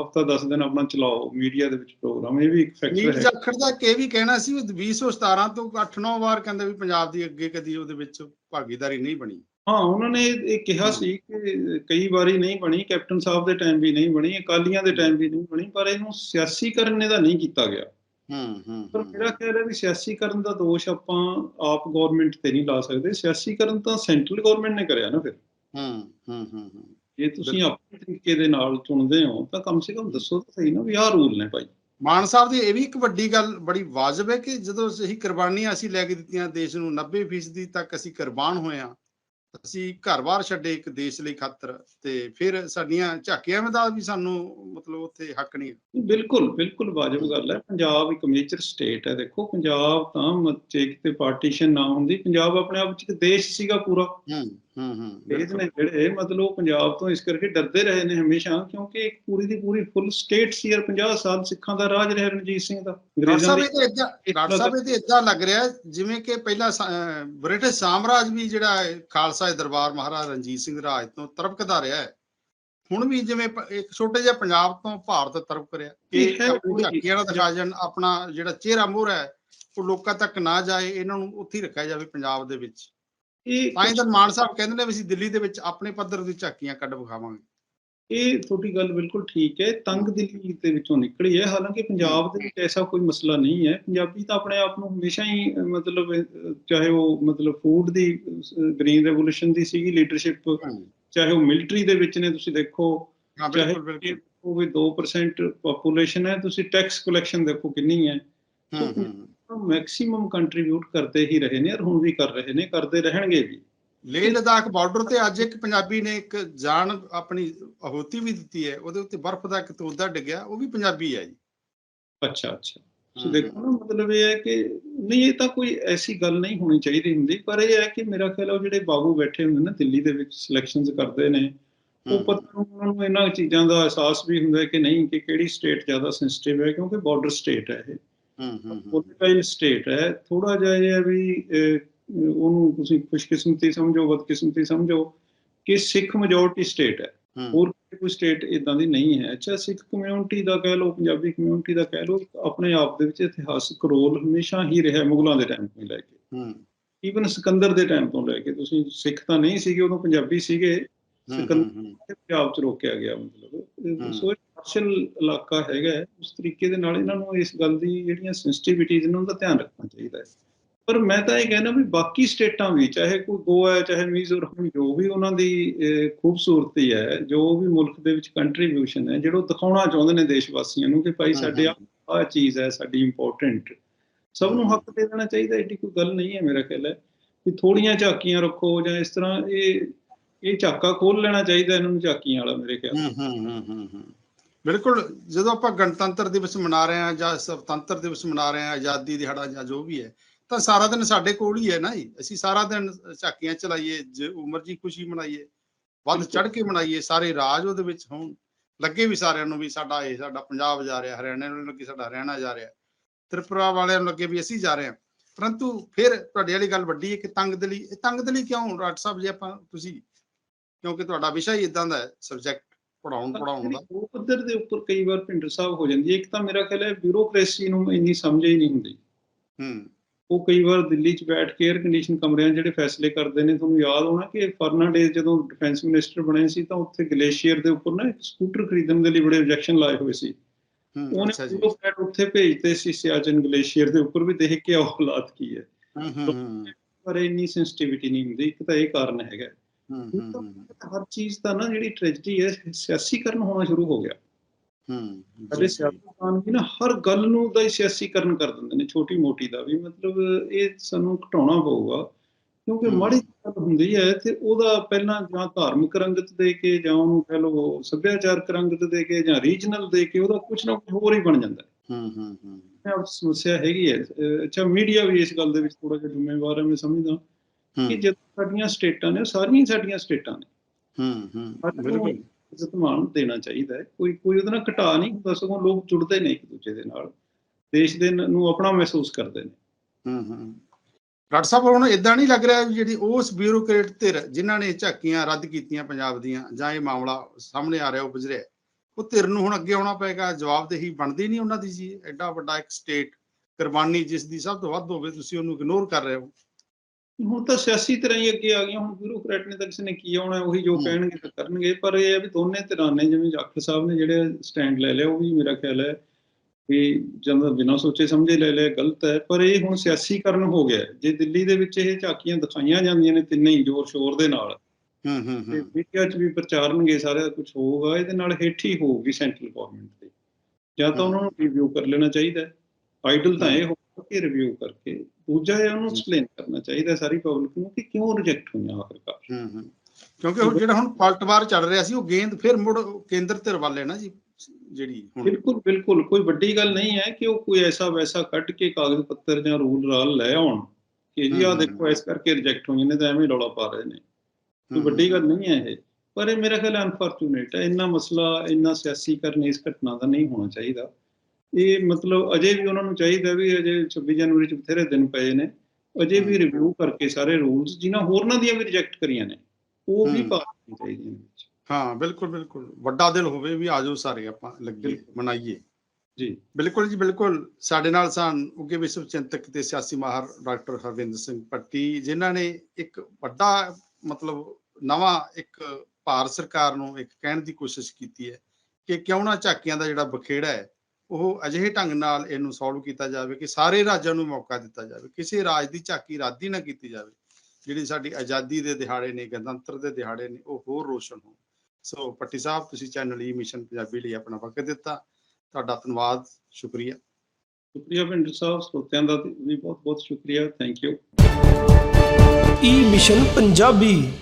ਹਫਤਾ 10 ਦਿਨ ਆਪਣਾ ਚਲਾਓ ਮੀਡੀਆ ਦੇ ਵਿੱਚ ਪ੍ਰੋਗਰਾਮ ਇਹ ਵੀ ਇੱਕ ਫੈਕਟਰ ਹੈ। ਜਾਖੜ ਦਾ ਕਿ ਵੀ ਕਹਿਣਾ ਸੀ ਵੀ 2017 ਤੋਂ 8-9 ਵਾਰ ਕਹਿੰਦੇ ਵੀ ਪੰਜਾਬ ਦੀ ਅੱਗੇ ਕਦੀ ਉਹਦੇ ਵਿੱਚ ਭਾਗੀਦਾਰੀ ਨਹੀਂ ਬਣੀ। ਹਾਂ ਉਹਨਾਂ ਨੇ ਇਹ ਕਿਹਾ। ਸੀ ਕਿ ਕਈ ਵਾਰੀ ਨਹੀਂ ਬਣੀ ਕੈਪਟਨ ਸਾਹਿਬ ਦੇ ਟਾਈਮ ਵੀ ਨਹੀਂ ਬਣੀ ਅਕਾਲੀਆਂ ਦੇ ਟਾਈਮ ਵੀ ਨਹੀਂ ਬਣੀ ਪਰ ਇਹਨੂੰ ਸਿਆਸੀਕਰਨ ਇਹਦਾ ਨਹੀਂ ਕੀਤਾ ਗਿਆ। ਹੂੰ ਹੂੰ ਪਰ ਮੇਰਾ ਖਿਆਲ ਹੈ ਵੀ ਸਿਆਸੀਕਰਨ ਦਾ ਦੋਸ਼ ਆਪਾਂ ਆਪ ਗਵਰਨਮੈਂਟ ਤੇ ਨਹੀਂ ਲਾ ਸਕਦੇ। ਸਿਆਸੀਕਰਨ ਤਾਂ ਸੈਂਟਰਲ ਗਵਰਨਮੈਂਟ ਨੇ ਕਰਿਆ ਨਾ ਫਿਰ। ਹੂੰ ਹੂੰ ਹੂੰ ਜੇ ਤੁਸੀਂ ਆਪਣੇ ਤਰੀਕੇ ਦੇ ਨਾਲ ਚੁਣਦੇ ਹੋ ਤਾਂ ਕਮ ਸੇ ਕਮ ਦੱਸੋ ਤਾਂ ਸਹੀ ਨਾ ਵੀ ਆਹ ਰੂਲ ਨੇ ਭਾਈ। ਮਾਨ ਸਾਹਿਬ ਦੀ ਇਹ ਵੀ ਇੱਕ ਵੱਡੀ ਗੱਲ ਬੜੀ ਵਾਜਬ ਹੈ ਕਿ ਜਦੋਂ ਅਸੀਂ ਕੁਰਬਾਨੀਆਂ ਅਸੀਂ ਲੈ ਕੇ ਦਿੱਤੀਆਂ ਦੇਸ਼ ਨੂੰ 90% ਤੱਕ ਅਸੀਂ ਕੁਰਬਾਨ ਹੋਏ ਹਾਂ। ਅਸੀਂ ਘਰ-ਬਾਰ ਛੱਡੇ ਇੱਕ ਦੇਸ਼ ਲਈ ਖਾਤਰ ਤੇ ਫਿਰ ਸਾਡੀਆਂ ਝਾਕੀਆਂ ਦਾ ਵੀ ਸਾਨੂੰ ਮਤਲਬ ਉੱਥੇ ਹੱਕ ਨਹੀਂ ਬਿਲਕੁਲ ਬਿਲਕੁਲ ਵਾਜਬ ਗੱਲ ਹੈ। ਪੰਜਾਬ ਇੱਕ ਮੇਜਰ ਸਟੇਟ ਹੈ ਦੇਖੋ। ਪੰਜਾਬ ਤਾਂ ਮ- ਜੇ ਕਿਤੇ ਪਾਰਟੀਸ਼ਨ ਨਾ ਹੁੰਦੀ ਪੰਜਾਬ ਆਪਣੇ ਆਪ ਵਿੱਚ ਇੱਕ ਦੇਸ਼ ਸੀਗਾ ਪੂਰਾ। ਹੂੰ ਹੂੰ ਹੂੰ ਦੇਸ਼ ਨੇ ਜਿਹੜੇ ਮਤਲਬ ਉਹ ਪੰਜਾਬ ਤੋਂ ਇਸ ਕਰਕੇ ਡਰਦੇ ਰਹੇ ਨੇ ਹਮੇਸ਼ਾ ਕਿਉਂਕਿ ਇੱਕ ਪੂਰੀ ਦੀ ਪੂਰੀ ਫੁੱਲ ਸਟੇਟ ਸੀ ਯਾਰ 50 ਸਾਲ ਸਿੱਖਾਂ ਦਾ ਰਾਜ ਰਿਹਾ ਰਣਜੀਤ ਸਿੰਘ ਦਾ। ਡਾਕਟਰ ਸਾਹਿਬ ਇਹ ਤਾਂ ਏਦਾਂ ਡਾਕਟਰ ਸਾਹਿਬ ਇਹ ਤਾਂ ਏਦਾਂ ਲੱਗ ਰਿਹਾ ਜਿਵੇਂ ਕਿ ਪਹਿਲਾਂ ਬ੍ਰਿਟਿਸ਼ ਸਾਮਰਾਜ ਵੀ ਜਿਹੜਾ ਹੈ, ਖਾਲਸਾ ਦਰਬਾਰ ਮਹਾਰਾਜਾ ਰਣਜੀਤ ਸਿੰਘ ਰਾਜ ਤੋਂ ਤਰਫਕਦਾ ਰਿਹਾ ਹੈ। ਹੁਣ ਵੀ ਜਿਵੇਂ ਇੱਕ ਛੋਟੇ ਜਿਹੇ ਪੰਜਾਬ ਤੋਂ ਭਾਰਤ ਤਰਫਕ ਰਿਹਾ। ਇਹ ਨਾਲ ਦਿਖਾ ਜਾਣ ਆਪਣਾ ਜਿਹੜਾ ਚਿਹਰਾ ਮੋਹਰਾ ਹੈ ਉਹ ਲੋਕਾਂ ਤੱਕ ਨਾ ਜਾਏ ਇਹਨਾਂ ਨੂੰ ਉੱਥੇ ਰੱਖਿਆ ਜਾਵੇ ਪੰਜਾਬ ਦੇ ਵਿੱਚ। ਇਹ ਤਾਂ ਮਾਨ ਸਾਹਿਬ ਕਹਿੰਦੇ ਨੇ ਵੀ ਅਸੀਂ ਦਿੱਲੀ ਦੇ ਵਿੱਚ ਆਪਣੇ ਪੱਧਰ ਦੀ ਝਾਕੀਆਂ ਕੱਢ ਵਿਖਾਵਾਂਗੇ। ਇਹ ਤੁਹਾਡੀ ਗੱਲ ਬਿਲਕੁਲ ਠੀਕ ਹੈ। ਤੰਗ ਦਿਲੀ ਦੇ ਵਿੱਚੋਂ ਨਿਕਲੀ ਹੈ। ਹਾਲਾਂਕਿ ਪੰਜਾਬ ਦੇ ਵਿੱਚ ਐਸਾ ਕੋਈ ਮਸਲਾ ਨਹੀਂ ਹੈ। ਪੰਜਾਬੀ ਤਾਂ ਆਪਣੇ ਆਪ ਨੂੰ ਹਮੇਸ਼ਾ ਹੀ ਮਤਲਬ ਚਾਹੇ ਉਹ ਮਤਲਬ ਫੂਡ ਦੀ ਗ੍ਰੀਨ ਰੈਵੋਲੂਸ਼ਨ ਦੀ ਸੀਗੀ ਲੀਡਰਸ਼ਿਪ ਚਾਹੇ ਉਹ ਮਿਲਟਰੀ ਦੇ ਵਿੱਚ ਨੇ ਤੁਸੀਂ ਦੇਖੋ ਚਾਹੇ ਉਹ ਵੀ 2% ਪੋਪੂਲੇਸ਼ਨ ਹੈ। ਤੁਸੀਂ ਟੈਕਸ ਕਲੈਕਸ਼ਨ ਦੇਖੋ ਕਿੰਨੀ ਹੈ ਹੂੰ ਹੂੰ। ਮੈਕਸਿਮਮ ਕੰਟਰੀਬਿਊਟ ਕਰਦੇ ਹੀ ਰਹੇ ਨੇ ਔਰ ਹੁਣ ਵੀ ਕਰ ਰਹੇ ਨੇ ਕਰਦੇ ਰਹਿਣਗੇ ਵੀ। ਲੇਹ ਲਦਾਖ ਬਾਰਡਰ ਤੇ ਅੱਜ ਇੱਕ ਪੰਜਾਬੀ ਨੇ ਇੱਕ ਜਾਨ ਆਪਣੀ ਆਹੂਤੀ ਵੀ ਦਿੱਤੀ ਹੈ ਉਹਦੇ ਉੱਤੇ ਬਰਫ਼ ਦਾ ਇੱਕ ਤੋਦਾ ਡਿੱਗਿਆ ਉਹ ਵੀ ਪੰਜਾਬੀ ਹੈ ਜੀ। ਅੱਛਾ ਅੱਛਾ। ਤੁਸੀਂ ਦੇਖੋ ਨਾ ਮਤਲਬ ਇਹ ਹੈ ਕਿ ਨਹੀਂ ਇਹ ਤਾਂ ਕੋਈ ਐਸੀ ਗੱਲ ਨਹੀਂ ਹੋਣੀ ਚਾਹੀਦੀ ਹੁੰਦੀ ਪਰ ਇਹ ਹੈ ਕਿ ਮੇਰਾ ਖਿਆਲ ਉਹ ਜਿਹੜੇ ਬਾਬੂ ਬੈਠੇ ਹੁੰਦੇ ਨੇ ਦਿੱਲੀ ਦੇ ਵਿੱਚ ਸਿਲੈਕਸ਼ਨਸ ਕਰਦੇ ਨੇ ਉਹ ਪਤਾ ਉਹਨਾਂ ਨੂੰ ਇਹਨਾਂ ਚੀਜ਼ਾਂ ਦਾ ਅਹਿਸਾਸ ਵੀ ਹੁੰਦਾ ਹੈ ਕਿ ਨਹੀਂ ਕਿ ਕਿਹੜੀ ਸਟੇਟ ਜ਼ਿਆਦਾ ਸੈਂਸਿਟਿਵ ਹੈ ਕਿਉਂਕਿ ਬਾਰਡਰ ਸਟੇਟ ਹੈ ਇਹ। ਹੂੰ ਹੂੰ ਪੋਲੀਟੀਕਲ ਸਟੇਟ ਹੈ। ਥੋੜਾ ਜਿਹਾ ਇਹ ਹੈ ਵੀ ਉਹਨੂੰ ਤੁਸੀਂ ਖੁਸ਼ਕਿਸਮਤੀ ਸਮਝੋ ਬਦਕਿਸਮਤੀ ਸਮਝੋ ਕਿ ਸਿੱਖ ਮੈਜੋਰਟੀ ਸਟੇਟ ਹੈ। ਹੋਰ ਕੋਈ ਸਟੇਟ ਇਦਾਂ ਦੀ ਨਹੀਂ ਹੈ। ਅੱਛਾ ਸਿੱਖ ਕਮਿਊਨਿਟੀ ਦਾ ਕਹਿ ਲਓ ਪੰਜਾਬੀ ਕਮਿਊਨਿਟੀ ਦਾ ਕਹਿ ਲਓ ਆਪਣੇ ਆਪ ਦੇ ਵਿੱਚ ਇਤਿਹਾਸਕ ਰੋਲ ਹਮੇਸ਼ਾ ਹੀ ਰਿਹਾ ਮੁਗਲਾਂ ਦੇ ਟਾਈਮ ਤੋਂ ਲੈ ਕੇ। ਹੂੰ। ਈਵਨ ਸਿਕੰਦਰ ਦੇ ਟਾਈਮ ਤੋਂ ਲੈ ਕੇ। ਤੁਸੀਂ ਸਿੱਖ ਤਾਂ ਨਹੀਂ ਸੀਗੇ ਉਦੋਂ ਪੰਜਾਬੀ ਸੀਗੇ। ਪੰਜਾਬ ਚ ਰੋਕਿਆ ਗਿਆ ਮਤਲਬ। ਸੋ ਮਾਰਸ਼ਲ ਇਲਾਕਾ ਹੈਗਾ ਉਸ ਤਰੀਕੇ ਦੇ ਨਾਲ ਇਹਨਾਂ ਨੂੰ ਇਸ ਗੱਲ ਦੀ ਜਿਹੜੀਆਂ ਸੈਂਸਿਟੀਵਿਟੀਜ਼ ਨੇ ਉਹਦਾ ਧਿਆਨ ਰੱਖਣਾ ਚਾਹੀਦਾ ਹੈ। ਪਰ ਮੈਂ ਤਾਂ ਇਹ ਕਹਿੰਦਾ ਵੀ ਬਾਕੀ ਸਟੇਟਾਂ ਵੀ ਚਾਹੇ ਕੋਈ ਗੋਆ ਹੈ ਚਾਹੇ ਮੀਜ਼ੋਰਮ ਜੋ ਵੀ ਉਹਨਾਂ ਦੀ ਖੂਬਸੂਰਤੀ ਹੈ ਜੋ ਵੀ ਮੁਲਕ ਦੇ ਵਿੱਚ ਕੰਟਰੀਬਿਊਸ਼ਨ ਹੈ ਜਿਹੜਾ ਦਿਖਾਉਣਾ ਚਾਹੁੰਦੇ ਨੇ ਦੇਸ਼ ਵਾਸੀਆਂ ਨੂੰ ਕਿ ਭਾਈ ਸਾਡੇ ਆਹ ਚੀਜ਼ ਹੈ ਸਾਡੀ ਇੰਪੋਰਟੈਂਟ ਸਭ ਨੂੰ ਹੱਕ ਦੇ ਦੇਣਾ ਚਾਹੀਦਾ ਏਡੀ ਕੋਈ ਗੱਲ ਨਹੀਂ ਹੈ ਮੇਰਾ ਖਿਆਲ ਹੈ। ਵੀ ਥੋੜੀਆਂ ਝਾਕੀਆਂ ਰੱਖੋ ਜਾਂ ਇਸ ਤਰ੍ਹਾਂ ਇਹ ਇਹ ਝਾਕਾ ਖੋਲ ਲੈਣਾ ਚਾਹੀਦਾ ਇਹਨਾਂ ਨੂੰ ਝਾਕੀਆਂ ਵਾਲਾ ਮੇਰੇ ਖਿਆਲ ਹੂੰ ਹੂੰ ਹੂੰ ਹੂੰ ਹੂੰ। ਬਿਲਕੁਲ ਜਦੋਂ ਆਪਾਂ ਗਣਤੰਤਰ ਦਿਵਸ ਮਨਾ ਰਹੇ ਹਾਂ ਜਾਂ ਸੁਤੰਤਰ ਦਿਵਸ ਮਨਾ ਰਹੇ ਹਾਂ ਆਜ਼ਾਦੀ ਦਿਹਾੜਾ ਜਾਂ ਜੋ ਵੀ ਹੈ ਤਾਂ ਸਾਰਾ ਦਿਨ ਸਾਡੇ ਕੋਲ ਹੀ ਹੈ ਨਾ ਜੀ। ਅਸੀਂ ਸਾਰਾ ਦਿਨ ਝਾਕੀਆਂ ਚਲਾਈਏ ਜ- ਉਮਰ ਦੀ ਖੁਸ਼ੀ ਮਨਾਈਏ ਵੱਧ ਚੜ ਕੇ ਮਨਾਈਏ ਸਾਰੇ ਰਾਜ ਉਹਦੇ ਵਿੱਚ ਹੋਣ। ਲੱਗੇ ਵੀ ਸਾਰਿਆਂ ਨੂੰ ਵੀ ਸਾਡਾ ਇਹ ਸਾਡਾ ਪੰਜਾਬ ਜਾ ਰਿਹਾ ਹਰਿਆਣਾ ਨੂੰ ਲੱਗੇ ਸਾਡਾ ਹਰਿਆਣਾ ਜਾ ਰਿਹਾ ਤ੍ਰਿਪੁਰਾ ਵਾਲਿਆਂ ਨੂੰ ਲੱਗੇ ਵੀ ਅਸੀਂ ਜਾ ਰਹੇ ਹਾਂ। ਪਰੰਤੂ ਫਿਰ ਤੁਹਾਡੀ ਵਾਲੀ ਗੱਲ ਵੱਡੀ ਹੈ ਕਿ ਤੰਗ ਦਿਲੀ ਇਹ ਤੰਗ ਦਿਲੀ ਕਿਉਂ? ਡਾਕਟਰ ਸਾਹਿਬ ਜੇ ਆਪਾਂ ਤੁਸੀਂ ਕਿਉਂਕਿ ਤੁਹਾਡਾ ਵਿਸ਼ਾ ਹੀ ਇਦਾਂ ਦਾ ਹੈ ਸਬਜੈਕਟ ਪੜਾਉਣ ਪੜਾਉਣ ਦਾ। ਉਹ ਪੱਧਰ ਦੇ ਉੱਪਰ ਕਈ ਵਾਰ ਭਿੰਡਰ ਸਾਹਿਬ ਹੋ ਜਾਂਦੀ ਹੈ ਇੱਕ ਤਾਂ ਮੇਰਾ ਖਿਆਲ ਹੈ ਬਿਊਰੋਕ੍ਰੇਸੀ ਨੂੰ ਇੰਨੀ ਸਮਝ ਹੀ ਨਹੀਂ ਹੁੰਦੀ। ਹੂੰ। ਉਹ ਕਈ ਵਾਰ ਦਿੱਲੀ 'ਚ ਬੈਠ ਕੇ 에ਅਰ ਕੰਡੀਸ਼ਨ ਕਮਰਿਆਂ ਜਿਹੜੇ ਫੈਸਲੇ ਕਰਦੇ ਨੇ ਤੁਹਾਨੂੰ ਯਾਦ ਹੋਣਾ ਕਿ ਫਰਨਾਂਡੇਜ਼ ਜਦੋਂ ਡਿਫੈਂਸ ਮਿਨਿਸਟਰ ਬਣੇ ਸੀ ਤਾਂ ਉੱਥੇ ਗਲੇਸ਼ੀਅਰ ਦੇ ਉੱਪਰ ਨਾ ਇੱਕ ਸਕੂਟਰ ਖਰੀਦਣ ਦੇ ਲਈ ਬੜੇ ਆਬਜੈਕਸ਼ਨ ਲਾਏ ਹੋਏ ਸੀ। ਹੂੰ ਉਹਨੇ ਜੀ। ਬਿਊਰੋਕਰੈਟ ਉੱਥੇ ਭੇਜਤੇ ਸੀ ਸਿਆਚਨ ਗਲੇਸ਼ੀਅਰ ਦੇ ਉੱਪਰ ਵੀ ਦੇਖ ਕੇ ਹਾਲਾਤ ਕੀ ਹੈ। ਹੂੰ ਹੂੰ ਹੂੰ। ਪਰ ਇੰਨੀ ਸੈਂਸਿਟੀਵਿਟੀ ਨਹੀਂ ਹੁੰਦੀ। ਇੱਕ ਤਾਂ ਇਹ ਕਾਰਨ ਹੈਗਾ। ਹਰ ਚੀਜ਼ ਦਾ ਨਾ ਜਿਹੜੀ ਟ੍ਰੈਜਡੀ ਹੈ ਸਿਆਸੀਕਰਨ ਹੋਣਾ ਸ਼ੁਰੂ ਹੋ ਗਿਆ। ਹੂੰ ਸਾਡੇ ਸਿਆਸਤਦਾਨ ਵੀ ਨਾ ਹਰ ਗੱਲ ਨੂੰ ਦਾ ਹੀ ਸਿਆਸੀਕਰਨ ਕਰ ਦਿੰਦੇ ਨੇ ਛੋਟੀ ਮੋਟੀ ਦਾ ਵੀ। ਮਤਲਬ ਇਹ ਸਾਨੂੰ ਘਟਾਉਣਾ ਪਊਗਾ ਕਿਉਂਕਿ। ਮਾੜੀ ਗੱਲ ਹੁੰਦੀ ਹੈ ਤੇ ਉਹਦਾ ਪਹਿਲਾਂ ਜਾਂ ਧਾਰਮਿਕ ਰੰਗਤ ਦੇ ਕੇ ਜਾਂ ਉਹਨੂੰ ਕਹ ਲਓ ਸੱਭਿਆਚਾਰਕ ਰੰਗਤ ਦੇ ਕੇ ਜਾਂ ਰੀਜਨਲ ਦੇ ਕੇ ਉਹਦਾ ਕੁਝ ਨਾ ਕੁਝ ਹੋਰ ਹੀ ਬਣ ਜਾਂਦਾ। ਹੈ ਹੂੰ ਹੂੰ। ਸਮੱਸਿਆ ਹੈਗੀ ਹੈ। ਅੱਛਾ ਮੀਡੀਆ ਵੀ ਇਸ ਗੱਲ ਦੇ ਵਿੱਚ ਥੋੜਾ ਜਿਹਾ ਜ਼ਿੰਮੇਵਾਰ ਹੈ ਮੈਂ ਸਮਝਦਾ। ਕਿ ਜਦ ਸਾਡੀਆਂ ਸਟੇਟਾਂ ਨੇ ਸਾਰੀਆਂ ਸਾਡੀਆਂ ਸਟੇਟਾਂ ਨੇ। ਹੂੰ ਹੂੰ ਬਿਲਕੁਲ। ਇੱਜ਼ਤ ਮਾਣ ਦੇਣਾ ਚਾਹੀਦਾ ਹੈ। ਕੋਈ ਕੋਈ ਉਹਦੇ ਨਾਲ ਘਟਾ ਨਹੀਂ ਹੁੰਦਾ ਸਗੋਂ ਲੋਕ ਜੁੜਦੇ ਨੇ ਇੱਕ ਦੂਜੇ ਦੇ ਨਾਲ। ਦੇਸ਼ ਦੇ ਨ- ਆਪਣਾ ਮਹਿਸੂਸ ਕਰਦੇ ਨੇ। ਹੂੰ ਹੂੰ। ਡਾਕਟਰ ਸਾਹਿਬ ਹੁਣ ਇਦਾਂ ਨਹੀਂ ਲੱਗ ਰਿਹਾ ਜਿਹੜੀ ਉਸ ਬਿਊਰੋਕਰੇਟ ਧਿਰ ਜਿਨ੍ਹਾਂ ਨੇ ਝਾਕੀਆਂ ਰੱਦ ਕੀਤੀਆਂ ਪੰਜਾਬ ਦੀਆਂ ਜਾਂ ਇਹ ਮਾਮਲਾ ਸਾਹਮਣੇ ਆ ਰਿਹਾ ਉਹ ਗੁਜ਼ਰਿਆ ਉਹ ਧਿਰ ਨੂੰ ਹੁਣ ਅੱਗੇ ਆਉਣਾ ਪਏਗਾ ਜਵਾਬਦੇਹੀ ਬਣਦੀ ਨਹੀਂ ਉਹਨਾਂ ਦੀ ਜੀ? ਐਡਾ ਵੱਡਾ ਇੱਕ ਸਟੇਟ ਕੁਰਬਾਨੀ ਜਿਸ ਦੀ ਸਭ ਤੋਂ ਵੱਧ ਹੋਵੇ ਤੁਸੀਂ ਉਹਨੂੰ ਇਗਨੋਰ ਕਰ ਰਹੇ ਹੋ। ਹੁਣ ਤਾਂ ਸਿਆਸੀ ਤਰ੍ਹਾਂ ਹੀ ਅੱਗੇ ਆ ਗਈਆਂ ਹੁਣ ਬਿਊਰੋਕਰੈਟ ਨੇ ਤਾਂ ਕਿਸੇ ਨੇ ਕੀ ਆਉਣਾ ਉਹੀ ਜੋ। ਕਹਿਣਗੇ ਤਾਂ ਕਰਨਗੇ ਪਰ ਇਹ ਹੈ ਵੀ ਦੋਨੇ ਧਿਰਾਂ ਨੇ ਜਿਵੇਂ ਜਾਖੜ ਸਾਹਿਬ ਨੇ ਜਿਹੜੇ ਸਟੈਂਡ ਲੈ ਲਿਆ ਉਹ ਵੀ ਮੇਰਾ ਖਿਆਲ ਹੈ ਵੀ ਜਦੋਂ ਬਿਨਾਂ ਸੋਚੇ ਸਮਝੇ ਲੈ ਲਿਆ ਗਲਤ ਹੈ ਪਰ ਇਹ ਹੁਣ ਸਿਆਸੀਕਰਨ ਹੋ ਗਿਆ ਹੈ। ਜੇ ਦਿੱਲੀ ਦੇ ਵਿੱਚ ਇਹ ਝਾਕੀਆਂ ਦਿਖਾਈਆਂ ਜਾਂਦੀਆਂ ਨੇ ਤਿੰਨੇ ਹੀ ਜ਼ੋਰ ਸ਼ੋਰ ਦੇ ਨਾਲ ਹੂੰ ਹੂੰ ਤੇ ਹੂੰ ਮੀਡੀਆ 'ਚ ਵੀ ਪ੍ਰਚਾਰਨਗੇ ਸਾਰਾ ਕੁਝ ਹੋਊਗਾ ਇਹਦੇ ਨਾਲ ਹੇਠੀ ਹੋਊਗੀ ਸੈਂਟਰਲ ਗਵਰਨਮੈਂਟ ਦੀ ਜਾਂ ਤਾਂ। ਉਹਨਾਂ ਨੂੰ ਰਿਵਿਊ ਕਰ ਲੈਣਾ ਚਾਹੀਦਾ ਹੈ ਆਈਡਲ ਤਾਂ ਇਹ ਹੋਊਗਾ ਕਿ ਰਿਵਿਊ ਕਰਕੇ ਦੂਜਾ ਇਹ ਉਹਨੂੰ ਐਕਸਪਲੇਨ ਕਰਨਾ ਚਾਹੀਦਾ ਹੈ ਸਾਰੀ ਪਬਲਿਕ ਨੂੰ ਕਿ ਕਿਉਂ ਰਿਜੈਕਟ ਹੋਈਆਂ ਆਖਰਕਾਰ। ਹੂੰ ਹੂੰ। ਕਿਉਂਕਿ ਹੁਣ ਜਿਹੜਾ ਹੁਣ ਪਲਟਵਾਰ ਚੱਲ ਰਿਹਾ ਸੀ ਉਹ ਗੇਂਦ ਫਿਰ ਮੁੜ ਕੇਂਦਰ ਧਿਰ ਵੱਲ ਹੈ ਨਾ ਜੀ ਜਿਹੜੀ ਹੁਣ। ਬਿਲਕੁਲ ਬਿਲਕੁਲ। ਕੋਈ ਵੱਡੀ ਗੱਲ ਨਹੀਂ ਹੈ ਕਿ ਉਹ ਕੋਈ ਐਸਾ ਵੈਸਾ ਕੱਢ ਕੇ ਕਾਗਜ਼ ਪੱਤਰ ਜਾਂ ਰੂਲ ਰਾਲ ਲੈ ਆਉਣ ਕਿ ਜੀ ਹਮ, ਦੇਖੋ ਇਸ ਕਰਕੇ ਰਿਜੈਕਟ ਹੋਈਆਂ ਨੇ ਤਾਂ ਐਵੇਂ ਹੀ ਰੌਲਾ ਪਾ ਰਹੇ ਨੇ। ਕੋਈ ਹੂੰ, ਵੱਡੀ ਗੱਲ ਨਹੀਂ ਹੈ ਇਹ। ਪਰ ਇਹ ਮੇਰਾ ਖਿਆਲ ਅਨਫੋਰਚੂਨੇਟ ਹੈ। ਇੰਨਾ ਮਸਲਾ ਇੰਨਾ ਸਿਆਸੀਕਰਨ ਇਸ ਘਟਨਾ ਦਾ ਨਹੀਂ ਹੋਣਾ ਚਾਹੀਦਾ। ਇਹ ਮਤਲਬ ਅਜੇ ਵੀ ਉਹਨਾਂ ਨੂੰ ਚਾਹੀਦਾ ਵੀ ਅਜੇ 26 ਜਨਵਰੀ ਚ ਬਥੇਰੇ ਦਿਨ ਪਏ ਨੇ ਅਜੇ ਵੀ। ਰਿਵਿਊ ਕਰਕੇ ਸਾਰੇ ਰੂਲਸ ਜਿਨ੍ਹਾਂ ਹੋਰਨਾਂ ਦੀਆਂ ਵੀ ਰਿਜੈਕਟ ਕਰੀਆਂ ਨੇ ਉਹ ਵੀ ਹਮ। ਪਾ ਦੇਣੀਆਂ ਚਾਹੀਦੀਆਂ ਨੇ। ਹਾਂ ਬਿਲਕੁਲ ਬਿਲਕੁਲ ਵੱਡਾ ਦਿਲ ਹੋਵੇ ਵੀ ਆਜੋ ਸਾਰੇ ਆਪਾਂ ਲੱਗੇ। ਮਨਾਈਏ ਜੀ ਬਿਲਕੁਲ ਜੀ ਬਿਲਕੁਲ ਸਾਡੇ ਨਾਲ ਸਨ ਉੱਗੇ ਵਿਸ਼ਵ ਚਿੰਤਕ ਤੇ ਸਿਆਸੀ ਮਾਹਰ ਡਾਕਟਰ ਹਰਵਿੰਦਰ ਸਿੰਘ ਪੱਟੀ ਜਿਨ੍ਹਾਂ ਨੇ ਇੱਕ ਵੱਡਾ ਮਤਲਬ ਨਵਾਂ ਇੱਕ ਭਾਰਤ ਸਰਕਾਰ ਨੂੰ ਇੱਕ ਕਹਿਣ ਦੀ ਕੋਸ਼ਿਸ਼ ਕੀਤੀ ਹੈ ਕਿ ਕਿਉਂ ਨਾ ਝਾਕੀਆਂ ਦਾ ਜਿਹੜਾ ਬਖੇੜਾ ਹੈ ਉਹ ਅਜਿਹੇ ਢੰਗ ਨਾਲ ਇਹਨੂੰ ਸੋਲਵ ਕੀਤਾ ਜਾਵੇ ਕਿ ਸਾਰੇ ਰਾਜਾਂ ਨੂੰ ਮੌਕਾ ਦਿੱਤਾ ਜਾਵੇ ਕਿਸੇ ਰਾਜ ਦੀ ਝਾਕੀ ਰੱਦ ਨਾ ਕੀਤੀ ਜਾਵੇ ਜਿਹੜੀ ਸਾਡੀ ਆਜ਼ਾਦੀ ਦੇ ਦਿਹਾੜੇ ਨੇ ਗਣਤੰਤਰ ਦੇ ਦਿਹਾੜੇ ਨੇ ਉਹ ਹੋਰ ਰੋਸ਼ਨ ਹੋਣ। ਸੋ ਪੱਟੀ ਸਾਹਿਬ ਤੁਸੀਂ ਚੈਨਲ ਈ ਮਿਸ਼ਨ ਪੰਜਾਬੀ ਲਈ ਆਪਣਾ ਵਕਤ ਦਿੱਤਾ। ਤੁਹਾਡਾ ਧੰਨਵਾਦ ਸ਼ੁਕਰੀਆ। ਸ਼ੁਕਰੀਆ ਭਿੰਡਰ ਸਾਹਿਬ ਸਰੋਤਿਆਂ ਦਾ ਵੀ ਬਹੁਤ ਬਹੁਤ ਸ਼ੁਕਰੀਆ thank you E mission Punjabi.